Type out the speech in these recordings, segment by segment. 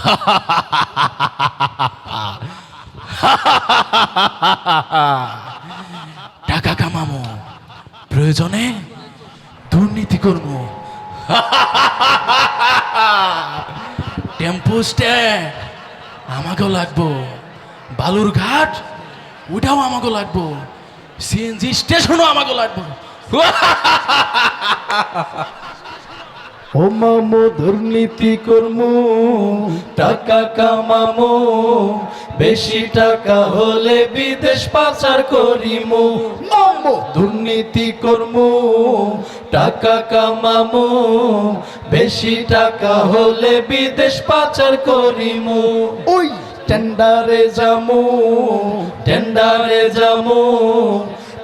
টাকা কামামো, প্রয়োজনে দুর্নীতি করব টেম্পো স্ট্যান্ড, আমাকেও লাগবো। বালুর ঘাট ওটাও আমাকেও লাগবো। সিএনজি স্টেশনও আমাকেও লাগবো। ও মামু দুর্নীতি কর্মু টাকা কামামু বেশি টাকা হলে বিদেশ পাচার করিমু। মামু। দুর্নীতি কর্মু টাকা কামামু বেশি টাকা হলে বিদেশ পাচার করিমু। ওই। টেন্ডারে যামু টেন্ডারে যামু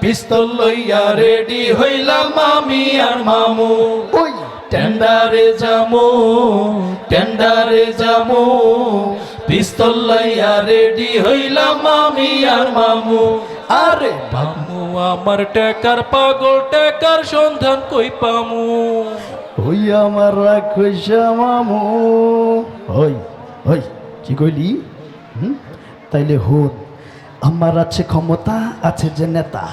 পিস্তল লইয়া রেডি হইলাম আমি আর মামু। টেন্ডারে যামু টেন্ডারে যামু। পিস্তল লইয়া রেডি হইলাম আমি আর মামু। আরে মামু, আমার টেকার পাগল, টেকার সন্ধান কই পামু? ওই আমার রাখইসা মামু। ওই ওই, কি কইলি? হুম? তাইলে হুন। আমার আছে ক্ষমতা, আছে যে নেতা।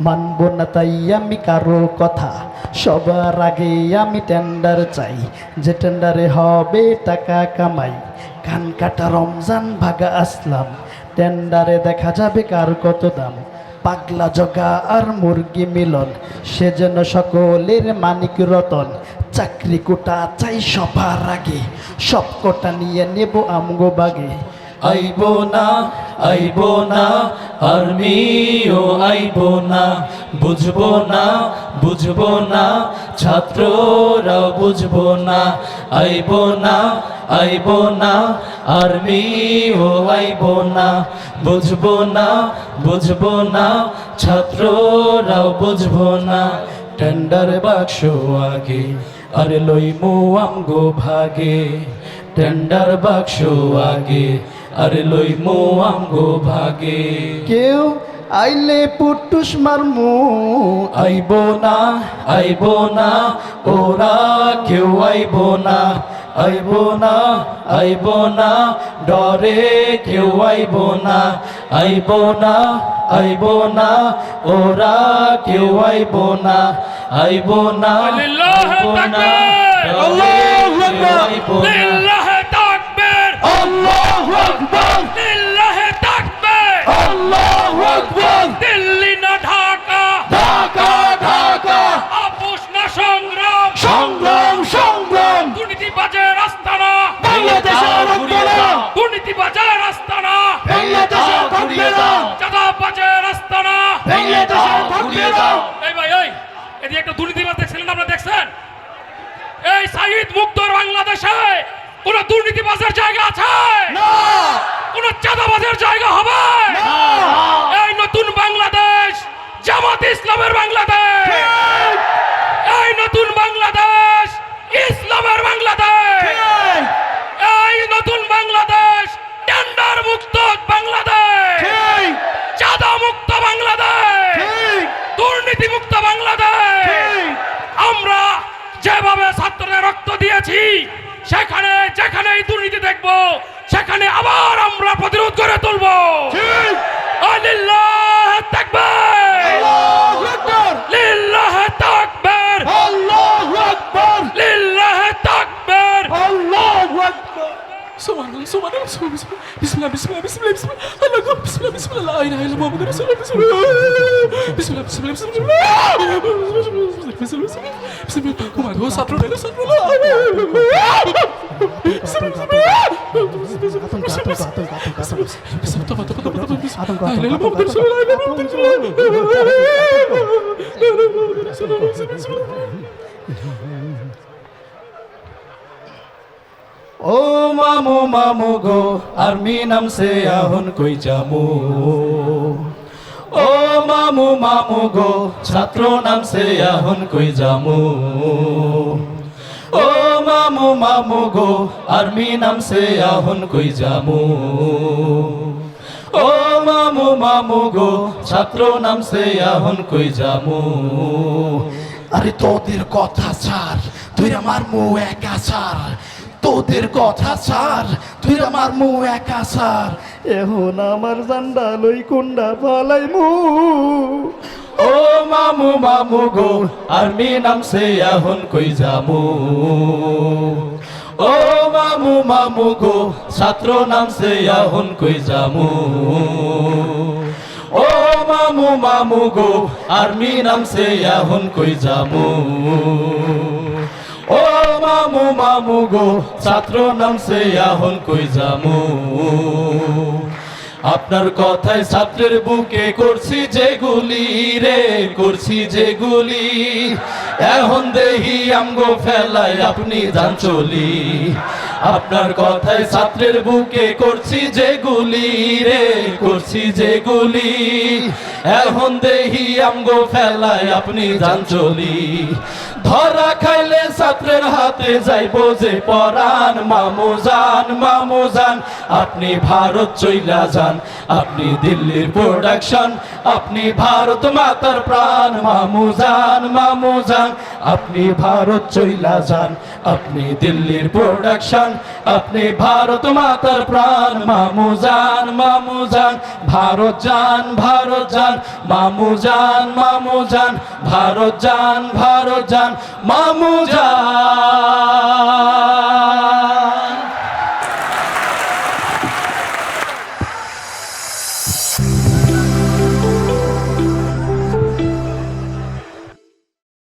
মানব না তাই আমি কারও কথা। সবার আগে আমি টেন্ডার চাই। যে টেন্ডারে হবে টাকা কামাই। কান কাটা রমজান ভাগা আসলাম। টেন্ডারে দেখা যাবে কার কত দাম। পাগলা জগা আর মুরগি মিলন। সে যেন সকলের মানিক রতন। চাকরি কোটা চাই সবার আগে। সব কোটা নিয়ে নেব আমগো বাগে। আইব না আইব না আর্মিও আইব না বুঝব না বুঝব না ছাত্ররাও বুঝব না আইব না আইব না আর্মিও আইব না বুঝব না বুঝব না ছাত্ররাও বুঝব না টেন্ডার বাক্স আগে, আরে লইমু আমগো ভাগে। টেন্ডার বাক্স আগে আরে মো আমগো ভাগে। কেউ আইলে পুটুস মারমু আইব না আইব না ওরা কেউ আইব না। আইব না আইব না ডরে কেউ আইব না। আইব না আইব না ওরা কেউ আইব না। আইব না আইব না, ঘুরিয়ে দাও। এই ভাই এই এদিকে একটা দুর্নীতিবাজ দেখছিলেন আপনারা দেখছেন? এই সাইদ মুক্তর বাংলাদেশে কোন দুর্নীতিবাজের জায়গা আছে? না। কোন চাঁদাবাজের জায়গা হবে? না। এই নতুন বাংলাদেশ জামাত ইসলামের বাংলাদেশ। এই নতুন বাংলাদেশ ইসলামের বাংলাদেশ। এই নতুন বাংলাদেশ টেন্ডার মুক্ত বাংলাদেশ। চাঁদা মুক্ত বাংলাদেশ ঠিক দুর্নীতি মুক্ত বাংলাদেশ ঠিক আমরা যেভাবে ছাত্রদের রক্ত দিয়েছি। সেখানে যেখানে এই দুর্নীতি দেখব সেখানে আবার আমরা প্রতিরোধ করে তুলব। ঠিক। লিল্লাহ তাকবীর। আল্লাহু আকবার। লিল্লাহ তাকবীর। আল্লাহু আকবার। লিল্লাহ তাকবীর। আল্লাহু আকবার। সুবহানাল্লাহ সুবহানাল্লাহ সুবহানাল্লাহ। বিসমিল্লাহ বিসমিল্লাহ বিসমিল্লাহ বিসমিল্লাহ। আল্লাহু আকবার বিসমিল্লাহ বিসমিল্লাহ। লা ইলাহা ইল্লাল্লাহ মুহাম্মাদুর রাসূলুল্লাহ। বিসমিল্লাহ বিসমিল্লাহ বিসমিল্লাহ। বিসমিল্লাহ বিসমিল্লাহ বিসমিল্লাহ কুমার গো ছাত্র ও মামু মামু গো, আর্মি নাম সে আহন কই যামু? ও মামু মামু গো, ছাত্র নাম সে আহন কই যামু? ও মামু মামু গো, আর্মি নাম সে আহন কই যামু? মামু গো, ছাত্র নাম সে আহন কই যামু আরে তোদের কথা ছাড়, তুই আমার মু একা ছাড়। তোদের কথা ছাড়, তুই আমার মু একা সার এখন আমার জান্ডা লই কুন্ডা পালাই মু ও মামু মামু গো, আর্মি নামছে এখন কই যামু ও মামু মামু গো, ছাত্র নামছে আহন কই জামু। ও মামু মামু গো, আর্মি নামছে আহন কই জামু। ও মামু মামু গো, ছাত্র নামছে আহন কই যামু আপনার কথায় ছাত্রের বুকে করছি যে গুলি রে, করছি যে গুলি এখন দেহি আমগো ফেলাই আপনি যান চলি। আপনার কথায় ছাত্রের বুকে করছি যে গুলি রে, করছি যে গুলি এখন দেহি আমগো ফেলাই আপনি যান চলি। ধরা খাইলে ছাত্রের হাতে যাইব যে পরাণ। মামু যান মামু আপনি ভারত চইলা যান। আপনি দিল্লির প্রোডাকশন আপনি ভারত মাতার প্রাণ। মামু যান মামু যান আপনি ভারত চইলা যান। আপনি দিল্লির প্রোডাকশন আপনি ভারত মাতার প্রাণ। মামু যান মামু যান ভারত যান ভারত যান মামু যান মামু যান ভারত যান ভারত যান মামু